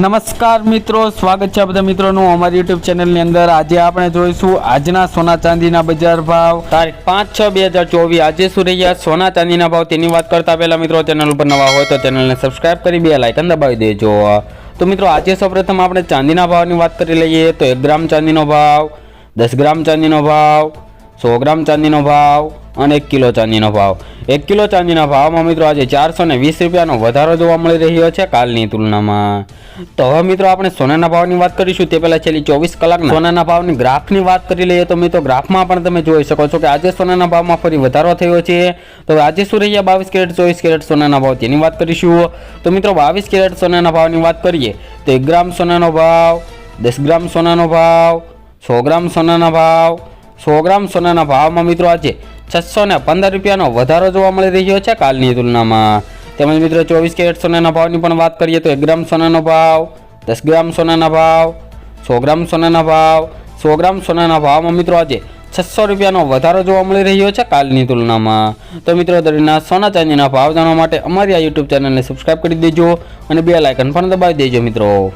નમસ્કાર મિત્રો, સ્વાગત છે બધા મિત્રોનું અમારી યુટ્યુબ ચેનલની અંદર. આજે આપણે જોઈશું આજના સોના ચાંદીના બજાર ભાવ. તારીખ પાંચ છ બે હજાર ચોવીસ. આજે શું રહ્યા સોના ચાંદીના ભાવ. તેની વાત કરતા પહેલા મિત્રો, ચેનલ ઉપર નવા હોય તો ચેનલને સબસ્ક્રાઇબ કરી બે લાઇકન દબાવી દેજો. તો મિત્રો, આજે સૌપ્રથમ આપણે ચાંદીના ભાવની વાત કરી લઈએ તો એક ગ્રામ ચાંદીનો ભાવ, દસ ગ્રામ ચાંદીનો ભાવ, સો ગ્રામ ચાંદીનો ભાવ અને એક કિલો ચાંદીનો ભાવ. એક કિલો ચાંદીના ભાવમાં મિત્રો આજે ચારસો ને વીસ રૂપિયાનો વધારો જોવા મળી રહ્યો છે કાલની તુલનામાં. તો હવે મિત્રો આપણે સોનાના ભાવની વાત કરીશું. તે પહેલાં છેલ્લી ચોવીસ કલાકના સોનાના ભાવની ગ્રાફની વાત કરી લઈએ તો મિત્રો ગ્રાફમાં પણ તમે જોઈ શકો છો કે આજે સોનાના ભાવમાં ફરી વધારો થયો છે. તો આજે શું રહ્યા? બાવીસ કેરેટ, ચોવીસ કેરેટ સોનાના ભાવ તેની વાત કરીશું. તો મિત્રો બાવીસ કેરેટ સોનાના ભાવની વાત કરીએ તો એક ગ્રામ સોનાનો ભાવ, દસ ગ્રામ સોનાનો ભાવ, સો ગ્રામ સોનાના ભાવ, સો ગ્રામ સોનાના ભાવમાં મિત્રો આજે છસો ને પંદર રૂપિયાનો વધારો જોવા મળી રહ્યો છે કાલની તુલનામાં. તેમજ મિત્રો ચોવીસ કેરેટ સોનાના ભાવની પણ વાત કરીએ તો એક ગ્રામ સોનાનો ભાવ, દસ ગ્રામ સોનાના ભાવ, સો ગ્રામ સોનાના ભાવ, સો ગ્રામ સોનાના ભાવમાં મિત્રો આજે છસો રૂપિયાનો વધારો જોવા મળી રહ્યો છે કાલની તુલનામાં. તો મિત્રો દરેકના સોના ચાંદીના ભાવ જાણવા માટે અમારી આ યુટ્યુબ ચેનલને સબસ્ક્રાઈબ કરી દેજો અને બે લાઇકન પણ દબાવી દેજો મિત્રો.